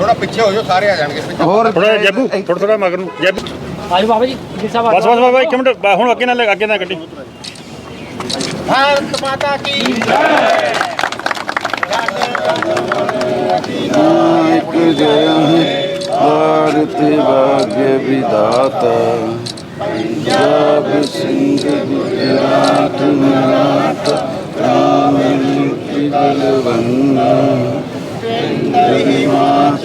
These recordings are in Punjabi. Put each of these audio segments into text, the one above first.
ਥੋੜਾ ਪਿੱਛੇ ਹੋ ਜਾਓ ਸਾਰੇ ਆ ਜਾਣਗੇ। ਪਿੱਛੇ ਹੋਰ ਥੋੜਾ ਜੱਬੂ ਥੋੜਾ ਥੋੜਾ ਮਗਰ ਨੂੰ ਜੱਬੂ। ਆਜੋ ਬਾਬਾ ਜੀ ਜੀ ਸਾਹਿਬ ਬਸ ਬਸ ਬਸ ਇੱਕ ਮਿੰਟ ਹੁਣ ਅੱਗੇ ਨਾ ਲੈ ਅੱਗੇ ਨਾ ਗੱਡੀ ਭਾਰਤ ਮਾਤਾ ਕੀ ਨਾਨਕ ਜਯ ਹੈ ਭਾਰਤ ਭਾਗਯ ਵਿਦਾਤਾ ਪੰਜਾਬ ਸਿੰਧ ਗੁਜਰਾਤ ਮਰਾਠਾ ਕਾਮਿਨੀ ਬਲਵੰਨਾ।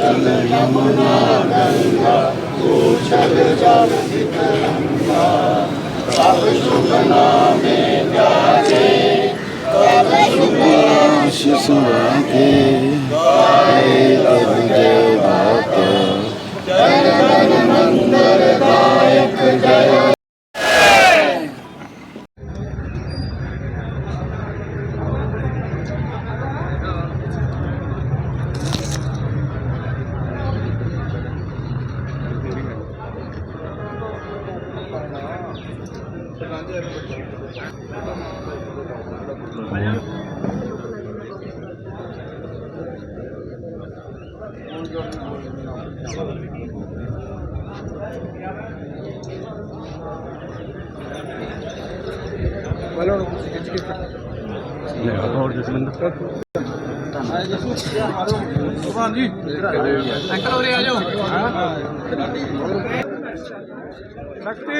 ਹਿਮਾਚਲ ਯਮੁਨਾ ਗੰਗਾ ਉਛਲ ਜਲ ਸਿਕੰਦਾ ਸਭ ਸੁਖ ਨਾਮੇ ਪਿਆਰੇ ਸਭ ਸੁਖ ਆਸ਼ਿਸ ਵਾਕੇ ਜੈ ਵਾਲੋਂ ਨੂੰ ਤੁਸੀਂ ਖਿੱਚ ਕੇ ਲੈ ਆਓ ਹੋਰ ਜਸਮਿੰਦਰ ਸੁਭਾਨ ਜੀ ਅੰਕਲ ਉਰੇ ਆ ਜਾਓ ਸ਼ਕਤੀ।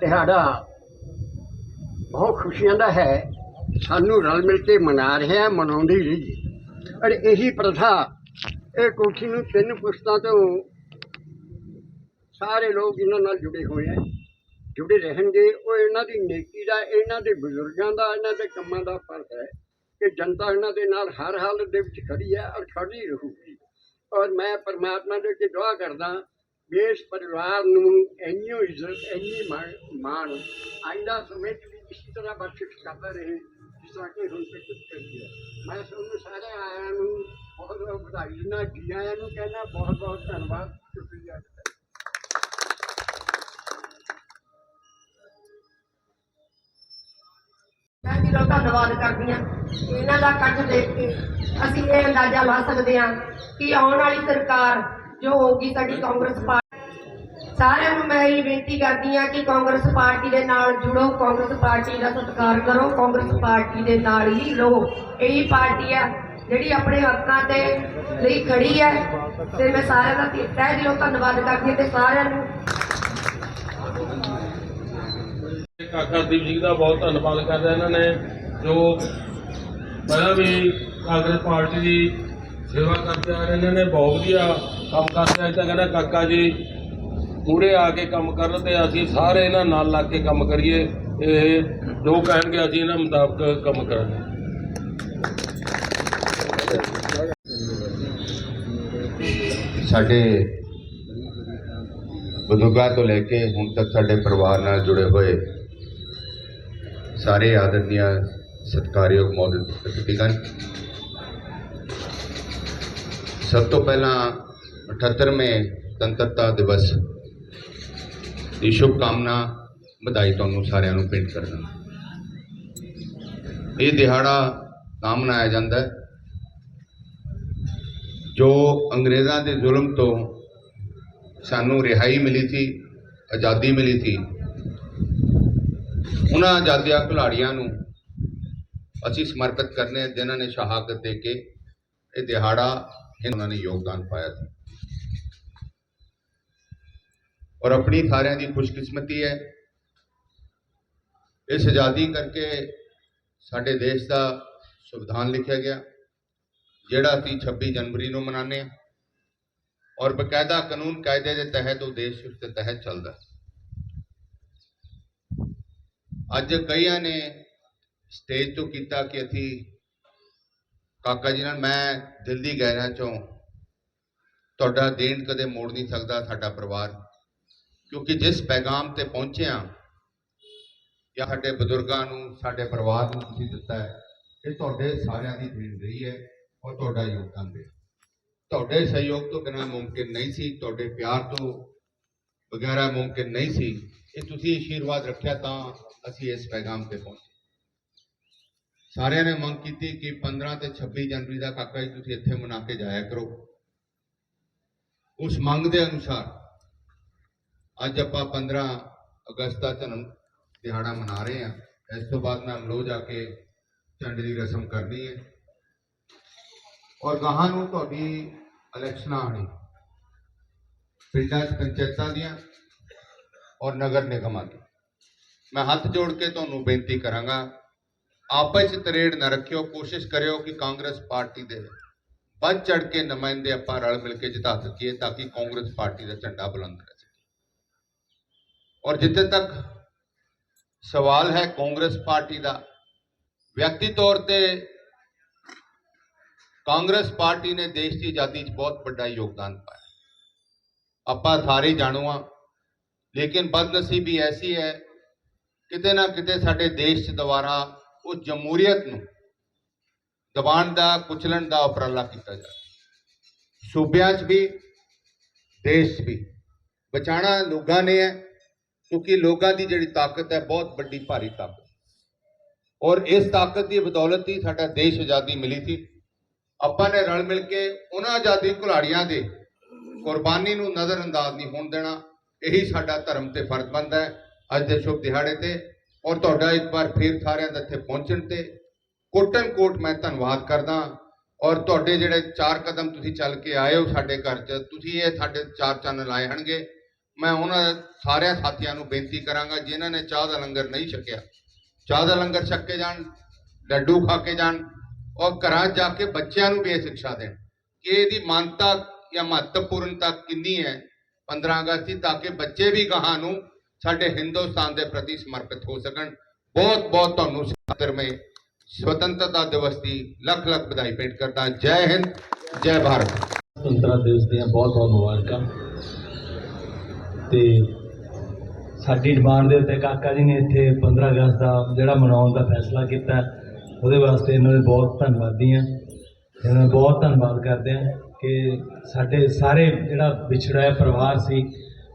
ਦਿਹਾੜਾ ਬਹੁਤ ਖੁਸ਼ੀਆਂ ਦਾ ਹੈ। ਸਾਨੂੰ ਰਲ ਮਿਲ ਕੇ ਮਨਾ ਰਹੇ ਹਾਂ ਮਨਾਉਂਦੇ ਹੀ ਰਹੀਏ। ਔਰ ਇਹੀ ਪ੍ਰਥਾ, ਇਹ ਕੋਠੀ ਨੂੰ ਤਿੰਨ ਪੁਸ਼ਤਾਂ ਤੋਂ ਸਾਰੇ ਲੋਕ ਇਹਨਾਂ ਨਾਲ ਜੁੜੇ ਹੋਏ ਹੈ ਜੁੜੇ ਰਹਿਣਗੇ, ਉਹ ਇਹਨਾਂ ਦੀ ਨੇਕੀ ਦਾ, ਇਹਨਾਂ ਦੇ ਬਜ਼ੁਰਗਾਂ ਦਾ, ਇਹਨਾਂ ਦੇ ਕੰਮਾਂ ਦਾ ਫ਼ਰਕ ਹੈ ਕਿ ਜਨਤਾ ਇਹਨਾਂ ਦੇ ਨਾਲ ਹਰ ਹਾਲਤ ਦੇ ਵਿੱਚ ਖੜੀ ਹੈ ਔਰ ਖੜੀ ਰਹੂਗੀ। ਔਰ ਮੈਂ ਪਰਮਾਤਮਾ ਦੇ ਅੱਗੇ ਦੁਆ ਕਰਦਾ ਵੀ ਇਸ ਪਰਿਵਾਰ ਨੂੰ ਇੰਨੀ ਇੱਜ਼ਤ, ਇੰਨੀ ਮਾਣ- ਮਾਣ, ਆਇੰਦਾ ਸਮੇਂ 'ਚ ਵੀ ਇਸੇ ਤਰ੍ਹਾਂ ਬਖਸ਼ਿਸ਼ ਕਰਦਾ ਰਹੇ, ਜਿਸ ਤਰ੍ਹਾਂ ਕਿ ਹੁਣ ਤੱਕ ਕਰੀ ਹੈ ਮੈਂ ਤੁਹਾਨੂੰ ਸਾਰੇ ਆਇਆਂ ਨੂੰ ਬਹੁਤ ਬਹੁਤ ਵਧਾਈ ਦਿੰਦਾ ਜੀ ਆਇਆਂ ਨੂੰ ਕਹਿਣਾ ਬਹੁਤ ਬਹੁਤ ਧੰਨਵਾਦ, ਸ਼ੁਕਰੀਆ। ਮੈਂ ਦਿਲੋਂ ਧੰਨਵਾਦ ਕਰਦੀ ਹਾਂ। ਇਹਨਾਂ ਦਾ ਕੱਟ ਦੇਖ ਕੇ ਅਸੀਂ ਇਹ ਅੰਦਾਜ਼ਾ ਲਾ ਸਕਦੇ ਹਾਂ ਕਿ ਆਉਣ ਵਾਲੀ ਸਰਕਾਰ ਜੋ ਹੋਊਗੀ ਸਾਡੀ ਕਾਂਗਰਸ ਪਾਰਟੀ ਸਾਰਿਆਂ ਨੂੰ ਮੈਂ ਇਹ ਬੇਨਤੀ ਕਰਦੀ ਹਾਂ ਕਿ ਕਾਂਗਰਸ ਪਾਰਟੀ ਦੇ ਨਾਲ ਜੁੜੋ, ਕਾਂਗਰਸ ਪਾਰਟੀ ਦਾ ਸਤਿਕਾਰ ਕਰੋ, ਕਾਂਗਰਸ ਪਾਰਟੀ ਦੇ ਨਾਲ ਹੀ ਰਹੋ। ਇਹੀ ਪਾਰਟੀ ਆ ਜਿਹੜੀ ਆਪਣੇ ਹੱਕਾਂ ਤੇ ਲਈ ਖੜੀ ਹੈ। ਤੇ ਮੈਂ ਸਾਰਿਆਂ ਦਾ ਤਹਿ ਦਿਲੋਂ ਧੰਨਵਾਦ ਕਰਦੀ ਹਾਂ ਤੇ ਸਾਰਿਆਂ ਨੂੰ ਕਾਕਾ ਦੀਪ ਜੀ ਦਾ ਬਹੁਤ ਧੰਨਵਾਦ ਕਰਦਾ ਇਹਨਾਂ ਨੇ, ਜੋ ਪਹਿਲਾਂ ਵੀ ਕਾਂਗਰਸ ਪਾਰਟੀ ਦੀ ਸੇਵਾ ਕਰਦੇ ਆ ਰਹੇ ਨੇ, ਇਹਨਾਂ ਨੇ ਬਹੁਤ ਵਧੀਆ ਕੰਮ ਕਰਦੇ ਆ ਤਾਂ ਕਹਿੰਦਾ ਕਾਕਾ ਜੀ ਪੂਰੇ ਆ ਕੇ ਕੰਮ ਕਰਨ ਤੇ ਅਸੀਂ ਸਾਰੇ ਇਹਨਾਂ ਨਾਲ ਲੱਗ ਕੇ ਕੰਮ ਕਰੀਏ। ਇਹ ਜੋ ਕਹਿਣਗੇ ਅਸੀਂ ਇਹਨਾਂ ਮੁਤਾਬਕ ਕੰਮ ਕਰਾਂਗੇ। ਸਾਡੇ ਬਜ਼ੁਰਗਾਂ ਤੋਂ ਲੈ ਕੇ ਹੁਣ ਤੱਕ ਸਾਡੇ ਪਰਿਵਾਰ ਨਾਲ ਜੁੜੇ ਹੋਏ ਸਾਰੇ ਆਦਰਨੀय ਸਤਿਕਾਰਯੋਗ ਮੌਜੂਦ ਅਤਿਥੀਗਣ ਸਭ ਤੋਂ ਪਹਿਲਾਂ 78ਵੇਂ ਸੁਤੰਤਰਤਾ ਦਿਵਸ ਦੀ ਸ਼ੁਭ ਕਾਮਨਾ ਵਧਾਈ ਤੁਹਾਨੂੰ ਸਾਰਿਆਂ ਨੂੰ ਭੇਂਟ ਕਰਦਾ ਇਹ ਦਿਹਾੜਾ ਤਾਂ ਮਨਾਇਆ ਜਾਂਦਾ ਹੈ, ਜੋ ਅੰਗਰੇਜ਼ਾਂ ਦੇ ਜ਼ੁਲਮ ਤੋਂ ਸਾਨੂੰ ਰਿਹਾਈ ਮਿਲੀ ਸੀ, ਆਜ਼ਾਦੀ ਮਿਲੀ ਸੀ। ਉਹਨਾਂ ਆਜ਼ਾਦੀਆਂ ਘੁਲਾੜੀਆਂ ਨੂੰ ਅਸੀਂ ਸਮਰਪਿਤ ਕਰਨੇ ਜਿਨ੍ਹਾਂ ਨੇ ਸ਼ਹਾਦਤ ਦੇ ਕੇ ਇਹ ਦਿਹਾੜਾ ਉਹਨਾਂ ਨੇ ਯੋਗਦਾਨ ਪਾਇਆ ਸੀ। ਔਰ ਆਪਣੀ ਸਾਰਿਆਂ ਦੀ ਖੁਸ਼ਕਿਸਮਤੀ ਹੈ। ਇਸ ਆਜ਼ਾਦੀ ਕਰਕੇ ਸਾਡੇ ਦੇਸ਼ ਦਾ ਸੰਵਿਧਾਨ ਲਿਖਿਆ ਗਿਆ, ਜਿਹੜਾ ਅਸੀਂ 26 ਜਨਵਰੀ ਨੂੰ ਮਨਾਉਂਦੇ ਹਾਂ। ਔਰ ਬਕਾਇਦਾ ਕਾਨੂੰਨ ਕਾਇਦੇ ਦੇ ਤਹਿਤ ਉਹ ਦੇਸ਼ ਦੇ ਤਹਿਤ ਚੱਲਦਾ ਹੈ। ਅੱਜ ਕਈਆਂ ਨੇ ਸਟੇਜ ਤੋਂ ਕੀਤਾ ਕਿ ਅਸੀਂ, ਕਾਕਾ ਜੀ ਨਾਲ ਮੈਂ ਦਿਲ ਦੀ ਗਹਿਰਾਂ ਚੋਂ ਤੁਹਾਡਾ ਦੇਣ ਕਦੇ ਮੋੜ ਨਹੀਂ ਸਕਦਾ ਸਾਡਾ ਪਰਿਵਾਰ। ਕਿਉਂਕਿ ਜਿਸ ਪੈਗਾਮ ਤੇ ਪਹੁੰਚਿਆ, ਜਾਂ ਸਾਡੇ ਬਜ਼ੁਰਗਾਂ ਨੂੰ, ਸਾਡੇ ਪਰਿਵਾਰ ਨੂੰ ਤੁਸੀਂ ਦਿੱਤਾ ਹੈ, ਇਹ ਤੁਹਾਡੇ ਸਾਰਿਆਂ ਦੀ ਦੇਣ ਰਹੀ ਹੈ ਔਰ ਤੁਹਾਡਾ ਯੋਗਦਾਨ ਰਿਹਾ ਤੁਹਾਡੇ ਸਹਿਯੋਗ ਤੋਂ ਬਿਨਾਂ ਮੁਮਕਿਨ ਨਹੀਂ ਸੀ, ਤੁਹਾਡੇ ਪਿਆਰ ਤੋਂ ਵਗੈਰਾ ਮੁਮਕਿਨ ਨਹੀਂ ਸੀ ਇਹ ਤੁਸੀਂ ਆਸ਼ੀਰਵਾਦ ਰੱਖਿਆ ਤਾਂ ਅਸੀਂ ਇਸ ਪੈਗਾਮ ਤੇ ਪਹੁੰਚੇ। ਸਾਰਿਆਂ ਨੇ ਮੰਗ ਕੀਤੀ ਕਿ 15 ਤੇ 26 ਜਨਵਰੀ ਦਾ ਕਾਕਾ ਜੀ ਤੁਸੀਂ ਇੱਥੇ ਮਨਾ ਕੇ ਜਾਇਆ ਕਰੋ। ਉਸ ਮੰਗ ਦੇ ਅਨੁਸਾਰ ਅੱਜ ਆਪਾਂ 15 ਅਗਸਤ ਦਾ ਜਨਮ ਦਿਹਾੜਾ ਮਨਾ ਰਹੇ ਹਾਂ। ਇਸ ਤੋਂ ਬਾਅਦ ਮੈਂ ਅਮਲੋ ਜਾ ਕੇ ਝੰਡੇ ਦੀ ਰਸਮ ਕਰਨੀ ਹੈ। ਔਰ ਗਾਹਾਂ ਨੂੰ ਤੁਹਾਡੀ ਇਲੈਕਸ਼ਨਾਂ ਆਣੀ ਪਿੰਡਾਂ 'ਚ ਪੰਚਾਇਤਾਂ ਦੀਆਂ ਔਰ ਨਗਰ ਨਿਗਮਾਂ ਦੀ ਮੈਂ ਹੱਥ ਜੋੜ ਕੇ ਤੁਹਾਨੂੰ ਬੇਨਤੀ ਕਰਾਂਗਾ, ਆਪਸ 'ਚ ਤਰੇੜ ਨਾ ਰੱਖਿਓ, ਕੋਸ਼ਿਸ਼ ਕਰਿਓ ਕਿ ਕਾਂਗਰਸ ਪਾਰਟੀ ਦੇ ਵੱਧ ਚੜ ਕੇ ਨੁਮਾਇੰਦੇ ਆਪਾਂ ਰਲ ਮਿਲ ਕੇ ਜਿਤਾ ਸਕੀਏ ਤਾਂ ਕਿ ਕਾਂਗਰਸ ਪਾਰਟੀ ਦਾ ਝੰਡਾ ਬੁਲੰਦ ਰਹੇ। ਔਰ ਜਿੱਥੇ ਤੱਕ ਸਵਾਲ ਹੈ ਕਾਂਗਰਸ ਪਾਰਟੀ ਦਾ, ਵਿਅਕਤੀ ਤੌਰ ਤੇ ਕਾਂਗਰਸ ਪਾਰਟੀ ਨੇ ਦੇਸ਼ ਦੀ ਆਜ਼ਾਦੀ 'ਚ ਬਹੁਤ ਵੱਡਾ ਯੋਗਦਾਨ ਪਾਇਆ। ਆਪਾਂ ਸਾਰੇ ਜਾਣੂ ਆ ਲੇਕਿਨ ਬਦਨਸੀਬੀ ਐਸੀ ਹੈ, ਕਿਤੇ ਨਾ ਕਿਤੇ ਸਾਡੇ ਦੇਸ਼ 'ਚ ਦੁਬਾਰਾ ਉਹ ਜਮਹੂਰੀਅਤ ਨੂੰ ਦਬਾਉਣ ਦਾ, ਕੁਚਲਣ ਦਾ ਉਪਰਾਲਾ ਕੀਤਾ ਜਾ ਸੂਬਿਆਂ 'ਚ ਵੀ, ਦੇਸ਼ 'ਚ ਵੀ ਬਚਾਣਾ ਲੋਕਾਂ ਨੇ ਹੈ, ਕਿਉਂਕਿ ਲੋਕਾਂ ਦੀ ਜਿਹੜੀ ਤਾਕਤ ਹੈ, ਬਹੁਤ ਵੱਡੀ ਭਾਰੀ ਤਾਕਤ ਔਰ ਇਸ ਤਾਕਤ ਦੀ ਬਦੌਲਤ ਹੀ ਸਾਡਾ ਦੇਸ਼ ਆਜ਼ਾਦੀ ਮਿਲੀ ਸੀ। ਆਪਾਂ ਨੇ ਰਲ ਮਿਲ ਕੇ ਉਹਨਾਂ ਆਜ਼ਾਦੀ ਘੁਲਾੜੀਆਂ ਦੇ ਕੁਰਬਾਨੀ ਨੂੰ ਨਜ਼ਰ ਅੰਦਾਜ਼ ਨਹੀਂ ਹੋਣ ਦੇਣਾ। ਇਹੀ ਸਾਡਾ ਧਰਮ ਤੇ ਫਰਜ਼ ਬਣਦਾ ਹੈ। ਅੱਜ ਦੇ ਸ਼ੁਭ ਦਿਹਾੜੇ ਤੇ ਔਰ ਤੁਹਾਡਾ ਇੱਕ ਵਾਰ ਫੇਰ ਸਾਰਿਆਂ ਦਾ ਇੱਥੇ ਪਹੁੰਚਣ ਤੇ ਕੋਟਨ ਕੋਟ ਮੈਂ ਧੰਨਵਾਦ ਕਰਦਾ ਔਰ ਤੁਹਾਡੇ ਜਿਹੜੇ ਚਾਰ ਕਦਮ ਤੁਸੀਂ ਚੱਲ ਕੇ ਆਏ ਹੋ ਸਾਡੇ ਘਰ 'ਚ, ਤੁਸੀਂ ਇਹ ਸਾਡੇ ਚਾਰ ਚੰਨ ਲਾਏ ਹਨਗੇ ਮੈਂ ਉਹਨਾਂ ਸਾਰਿਆਂ ਸਾਥੀਆਂ ਨੂੰ ਬੇਨਤੀ ਕਰਾਂਗਾ, ਜਿਨ੍ਹਾਂ ਨੇ ਚਾਹ ਦਾ ਲੰਗਰ ਨਹੀਂ ਛਕਿਆ। ਚਾਹ ਦਾ ਲੰਗਰ ਛਕ ਕੇ ਜਾਣ, ਲੱਡੂ ਖਾ ਕੇ ਜਾਣ ਔਰ ਘਰਾਂ ਜਾ ਕੇ ਬੱਚਿਆਂ ਨੂੰ ਵੀ ਇਹ ਸਿੱਖਿਆ ਦੇਣ ਕਿ ਇਹਦੀ ਮਾਨਤਾ ਜਾਂ ਮਹੱਤਵਪੂਰਨਤਾ ਕਿੰਨੀ ਹੈ। 15 ਅਗਸਤ ਦੀ ਤਾਂ ਕਿ ਬੱਚੇ ਵੀ ਗਾਹਾਂ ਨੂੰ ਸਾਡੇ ਹਿੰਦੁਸਤਾਨ ਦੇ ਪ੍ਰਤੀ ਸਮਰਪਿਤ ਹੋ ਸਕਣ। ਬਹੁਤ ਬਹੁਤ ਤੁਹਾਨੂੰ ਮੇ ਸੁਤੰਤਰਤਾ ਦਿਵਸ ਦੀ ਲੱਖ ਲੱਖ ਵਧਾਈ ਭੇਟ ਕਰਦਾ। ਜੈ ਹਿੰਦ, ਜੈ ਭਾਰਤ। ਸੁਤੰਤਰਤਾ ਦਿਵਸ ਦੀਆਂ ਬਹੁਤ ਬਹੁਤ ਮੁਬਾਰਕਾਂ। ਤੇ ਸਾਡੀ ਡਿਮਾਂਡ ਦੇ ਉੱਤੇ ਕਾਕਾ ਜੀ ਨੇ ਇੱਥੇ 15 ਅਗਸਤ ਦਾ ਜਿਹੜਾ ਮਨਾਉਣ ਦਾ ਫੈਸਲਾ ਕੀਤਾ, ਉਹਦੇ ਵਾਸਤੇ ਇਹਨਾਂ ਦੇ ਬਹੁਤ ਧੰਨਵਾਦੀ ਹਾਂ। ਇਹਨਾਂ ਦਾ ਬਹੁਤ ਧੰਨਵਾਦ ਕਰਦੇ ਹਾਂ। ਕਿ ਸਾਡੇ ਸਾਰੇ ਜਿਹੜਾ ਵਿਛੜਿਆ ਪਰਿਵਾਰ ਸੀ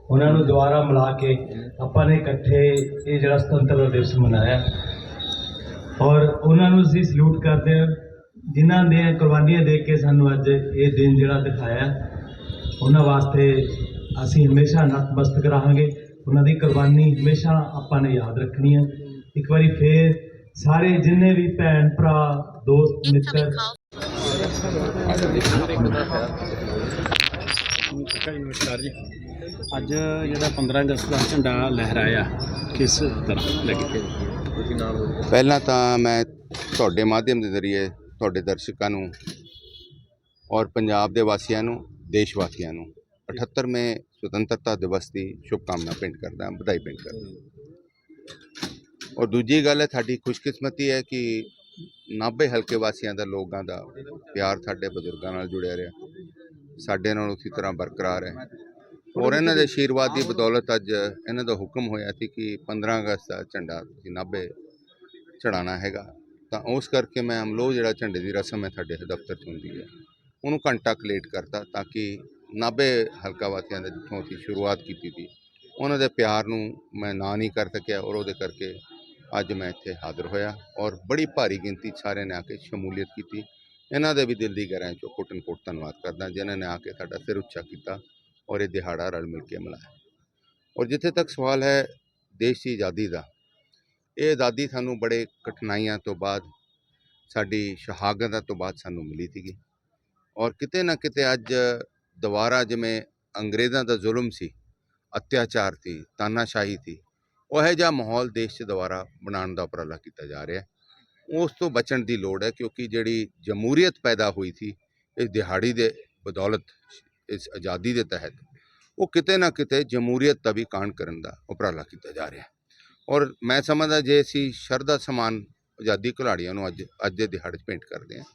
ਉਹਨਾਂ ਨੂੰ ਦੁਬਾਰਾ ਮਿਲਾ ਕੇ ਆਪਾਂ ਨੇ ਇਕੱਠੇ ਇਹ ਜਿਹੜਾ ਸੁਤੰਤਰਤਾ ਦਿਵਸ ਮਨਾਇਆ। ਔਰ ਉਹਨਾਂ ਨੂੰ ਅਸੀਂ ਸਲੂਟ ਕਰਦੇ ਹਾਂ। ਜਿਨ੍ਹਾਂ ਨੇ ਕੁਰਬਾਨੀਆਂ ਦੇ ਕੇ ਸਾਨੂੰ ਅੱਜ ਇਹ ਦਿਨ ਜਿਹੜਾ ਦਿਖਾਇਆ ਉਹਨਾਂ ਵਾਸਤੇ ਅਸੀਂ ਹਮੇਸ਼ਾ ਨਤਮਸਤਕ ਰਹਾਂਗੇ। ਉਹਨਾਂ ਦੀ ਕੁਰਬਾਨੀ ਹਮੇਸ਼ਾ ਆਪਾਂ ਨੇ ਯਾਦ ਰੱਖਣੀ ਹੈ। ਇੱਕ ਵਾਰੀ ਫੇਰ ਸਾਰੇ ਜਿੰਨੇ ਵੀ ਭੈਣ ਭਰਾ ਦੋਸਤ ਮਿੱਤਰ ਨਮਸਕਾਰ ਜੀ ਅੱਜ ਜਿਹੜਾ 15 ਅਗਸਤ ਦਾ ਝੰਡਾ ਲਹਿਰਾਇਆ, ਕਿਸ ਤਰ੍ਹਾਂ ਲੱਗੇ ਪਹਿਲਾਂ ਤਾਂ ਮੈਂ ਤੁਹਾਡੇ ਮਾਧਿਅਮ ਦੇ ਜ਼ਰੀਏ ਤੁਹਾਡੇ ਦਰਸ਼ਕਾਂ ਨੂੰ ਔਰ ਪੰਜਾਬ ਦੇ ਵਾਸੀਆਂ ਨੂੰ ਦੇਸ਼ ਵਾਸੀਆਂ ਨੂੰ 78ਵੇਂ ਸੁਤੰਤਰਤਾ ਦਿਵਸ ਦੀ ਸ਼ੁਭਕਾਮਨਾ ਭੇਂਟ ਕਰਦਾ, ਵਧਾਈ ਭੇਂਟ ਕਰਦਾ। ਔਰ ਦੂਜੀ ਗੱਲ ਹੈ, ਸਾਡੀ ਖੁਸ਼ਕਿਸਮਤੀ ਹੈ ਕਿ ਨਾਭੇ ਹਲਕੇ ਵਾਸੀਆਂ ਦਾ ਲੋਕਾਂ ਦਾ ਪਿਆਰ ਸਾਡੇ ਬਜ਼ੁਰਗਾਂ ਨਾਲ ਜੁੜਿਆ ਰਿਹਾ। ਸਾਡੇ ਨਾਲ ਉਸੇ ਤਰ੍ਹਾਂ ਬਰਕਰਾਰ ਹੈ। ਔਰ ਇਹਨਾਂ ਦੇ ਆਸ਼ੀਰਵਾਦ ਦੀ ਬਦੌਲਤ ਅੱਜ ਇਹਨਾਂ ਦਾ ਹੁਕਮ ਹੋਇਆ ਸੀ ਕਿ 15 ਅਗਸਤ ਦਾ ਝੰਡਾ ਤੁਸੀਂ ਨਾਭੇ ਚੜਾਉਣਾ ਹੈਗਾ। ਤਾਂ ਉਸ ਕਰਕੇ ਮੈਂ ਅਮਲੋ ਜਿਹੜਾ ਝੰਡੇ ਦੀ ਰਸਮ ਹੈ ਸਾਡੇ ਦਫ਼ਤਰ 'ਚ ਹੁੰਦੀ ਹੈ, ਉਹਨੂੰ ਘੰਟਾ ਕੁ ਲੇਟ ਕਰਤਾ ਤਾਂ ਕਿ ਨਾਭੇ ਹਲਕਾ ਵਾਸੀਆਂ ਦੇ ਜਿੱਥੋਂ ਅਸੀਂ ਸ਼ੁਰੂਆਤ ਕੀਤੀ ਸੀ, ਉਹਨਾਂ ਦੇ ਪਿਆਰ ਨੂੰ ਮੈਂ ਨਾ ਨਹੀਂ ਕਰ ਸਕਿਆ ਔਰ ਉਹਦੇ ਕਰਕੇ ਅੱਜ ਮੈਂ ਇੱਥੇ ਹਾਜ਼ਰ ਹੋਇਆ ਔਰ ਬੜੀ ਭਾਰੀ ਗਿਣਤੀ 'ਚ ਸਾਰਿਆਂ ਨੇ ਆ ਕੇ ਸ਼ਮੂਲੀਅਤ ਕੀਤੀ। ਇਹਨਾਂ ਦੇ ਵੀ ਦਿਲ ਦੀ ਗਹਿਰਾਂ 'ਚੋਂ ਕੋਟਨ ਕੋਟ ਧੰਨਵਾਦ ਕਰਦਾ, ਜਿਨ੍ਹਾਂ ਨੇ ਆ ਕੇ ਸਾਡਾ ਸਿਰ ਉੱਚਾ ਕੀਤਾ ਔਰ ਇਹ ਦਿਹਾੜਾ ਰਲ ਮਿਲ ਕੇ ਮਨਾਇਆ। ਔਰ ਜਿੱਥੇ ਤੱਕ ਸਵਾਲ ਹੈ ਦੇਸ਼ ਦੀ ਆਜ਼ਾਦੀ ਦਾ, ਇਹ ਆਜ਼ਾਦੀ ਸਾਨੂੰ ਬੜੇ ਕਠਿਨਾਈਆਂ ਤੋਂ ਬਾਅਦ, ਸਾਡੀ ਸ਼ਹਾਦਤਾਂ ਤੋਂ ਬਾਅਦ ਸਾਨੂੰ ਮਿਲੀ ਸੀਗੀ। ਔਰ ਕਿਤੇ ਨਾ ਕਿਤੇ ਅੱਜ ਦੁਬਾਰਾ ਜਿਵੇਂ ਅੰਗਰੇਜ਼ਾਂ ਦਾ ਜ਼ੁਲਮ ਸੀ, ਅਤਿਆਚਾਰ ਸੀ, ਤਾਨਾਸ਼ਾਹੀ ਸੀ ਉਹ ਇਹੋ ਜਿਹਾ ਮਾਹੌਲ ਦੇਸ਼ 'ਚ ਦੁਬਾਰਾ ਬਣਾਉਣ ਦਾ ਉਪਰਾਲਾ ਕੀਤਾ ਜਾ ਰਿਹਾ। ਉਸ ਤੋਂ ਬਚਣ ਦੀ ਲੋੜ ਹੈ ਕਿਉਂਕਿ ਜਿਹੜੀ ਜਮਹੂਰੀਅਤ ਪੈਦਾ ਹੋਈ ਸੀ, ਇਸ ਦਿਹਾੜੀ ਦੇ ਬਦੌਲਤ, ਇਸ ਆਜ਼ਾਦੀ ਦੇ ਤਹਿਤ, ਉਹ ਕਿਤੇ ਨਾ ਕਿਤੇ ਜਮਹੂਰੀਅਤ ਦਾ ਵੀ ਕਾਂਡ ਕਰਨ ਦਾ ਉਪਰਾਲਾ ਕੀਤਾ ਜਾ ਰਿਹਾ। ਔਰ ਮੈਂ ਸਮਝਦਾ ਜੇ ਅਸੀਂ ਸ਼ਰਧਾ ਸਮਾਨ ਆਜ਼ਾਦੀ ਘੁਲਾੜੀਆਂ ਨੂੰ ਅੱਜ ਅੱਜ ਦੇ ਦਿਹਾੜੇ 'ਚ ਭੇਂਟ ਕਰਦੇ ਹਾਂ,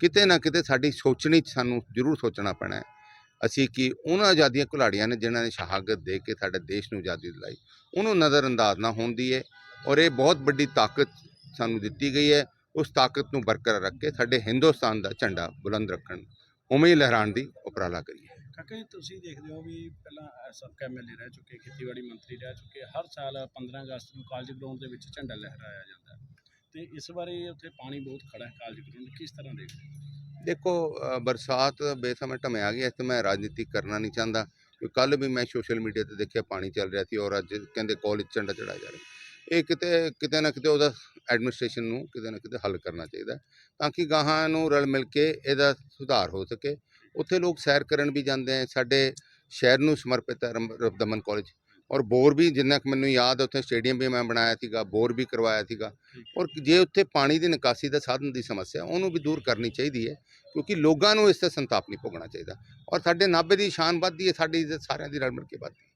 ਕਿਤੇ ਨਾ ਕਿਤੇ ਸਾਡੀ ਸੋਚਣੀ 'ਚ ਸਾਨੂੰ ਜ਼ਰੂਰ ਸੋਚਣਾ ਪੈਣਾ ਹੈ। ਅਸੀਂ ਕਿ ਉਹਨਾਂ ਆਜ਼ਾਦੀਆਂ ਘੁਲਾੜੀਆਂ ਨੇ ਜਿਨ੍ਹਾਂ ਨੇ ਸ਼ਹਾਦਤ ਦੇ ਕੇ ਸਾਡੇ ਦੇਸ਼ ਨੂੰ ਆਜ਼ਾਦੀ ਦਿਲਾਈ, ਉਹਨੂੰ ਨਜ਼ਰਅੰਦਾਜ਼ ਨਾ ਹੋਣ ਦੀ ਹੈ ਔਰ ਇਹ ਬਹੁਤ ਵੱਡੀ ਤਾਕਤ ਸਾਨੂੰ ਦਿੱਤੀ ਗਈ ਹੈ, ਉਸ ਤਾਕਤ ਨੂੰ ਬਰਕਰਾਰ ਰੱਖ ਕੇ ਸਾਡੇ ਹਿੰਦੁਸਤਾਨ ਦਾ ਝੰਡਾ ਬੁਲੰਦ ਰੱਖਣ ਉਵੇਂ ਹੀ ਲਹਿਰਾਉਣ ਦੀ ਉਪਰਾਲਾ ਕਰੀਏ। ਕਾਕੇ ਜੀ, ਤੁਸੀਂ ਦੇਖਦੇ ਹੋ ਵੀ ਪਹਿਲਾਂ ਸਾਬਕਾ ਐਮਐਲਏ ਰਹਿ ਚੁੱਕੇ, ਖੇਤੀਬਾੜੀ ਮੰਤਰੀ ਰਹਿ ਚੁੱਕੇ, ਹਰ ਸਾਲ 15 ਅਗਸਤ ਨੂੰ ਕਾਲਜ ਗਰਾਊਂਡ ਦੇ ਵਿੱਚ ਝੰਡਾ ਲਹਿਰਾਇਆ ਜਾਂਦਾ ਹੈ ਤੇ ਇਸ ਵਾਰੀ ਉੱਥੇ ਪਾਣੀ ਬਹੁਤ ਖੜਾ ਹੈ ਕਾਲਜ ਗਰਾਊਂਡ, ਕਿਸ ਤਰ੍ਹਾਂ ਦੇਖਦੇ ਦੇਖੋ ਬਰਸਾਤ ਬੇਸਮੇਂ ਢਮਿਆ ਗਿਆ ਇਸ ਤੇ ਮੈਂ ਰਾਜਨੀਤੀ ਕਰਨਾ ਨਹੀਂ ਚਾਹੁੰਦਾ ਕਿ ਕੱਲ ਵੀ ਮੈਂ ਸੋਸ਼ਲ ਮੀਡੀਆ ਤੇ ਦੇਖਿਆ ਪਾਣੀ ਚੱਲ ਰਿਹਾ ਸੀ ਔਰ ਅੱਜ ਕਹਿੰਦੇ ਕਾਲਜ ਝੰਡਾ ਚੜਾਇਆ ਜਾ ਰਿਹਾ। ਇਹ ਕਿਤੇ ਕਿਤੇ ਨਾ ਕਿਤੇ ਉਹਦਾ ਐਡਮਿਨਿਸਟ੍ਰੇਸ਼ਨ ਨੂੰ ਕਿਤੇ ਨਾ ਕਿਤੇ ਹੱਲ ਕਰਨਾ ਚਾਹੀਦਾ ਤਾਂ ਕਿ ਗਾਹਾਂ ਨੂੰ ਰਲ ਮਿਲ ਕੇ ਇਹਦਾ ਸੁਧਾਰ ਹੋ ਸਕੇ। ਉੱਥੇ ਲੋਕ ਸੈਰ ਕਰਨ ਵੀ ਜਾਂਦੇ ਆ ਸਾਡੇ ਸ਼ਹਿਰ ਨੂੰ ਸਮਰਪਿਤ ਹੈ ਰਮ- ਰਬਦਮਨ ਕਾਲਜ। ਔਰ ਬੋਰ ਵੀ ਜਿੰਨਾ ਕੁ ਮੈਨੂੰ ਯਾਦ ਹੈ ਉੱਥੇ ਸਟੇਡੀਅਮ ਵੀ ਮੈਂ ਬਣਾਇਆ ਸੀਗਾ ਬੋਰ ਵੀ ਕਰਵਾਇਆ ਸੀਗਾ। ਔਰ ਜੇ ਉੱਥੇ ਪਾਣੀ ਦੀ ਨਿਕਾਸੀ ਦਾ ਸਾਧਨ ਦੀ ਸਮੱਸਿਆ ਉਹਨੂੰ ਵੀ ਦੂਰ ਕਰਨੀ ਚਾਹੀਦੀ ਹੈ ਕਿਉਂਕਿ ਲੋਕਾਂ ਨੂੰ ਇਸ ਤੇ ਸੰਤਾਪ ਨਹੀਂ ਭੋਗਣਾ ਚਾਹੀਦਾ। ਔਰ ਸਾਡੇ ਨਾਭੇ ਦੀ ਸ਼ਾਨ ਵੱਧਦੀ ਹੈ ਸਾਡੀ ਇੱਜ਼ਤ ਸਾਰਿਆਂ ਦੀ ਰਲ ਮਿਲ ਕੇ ਵੱਧਦੀ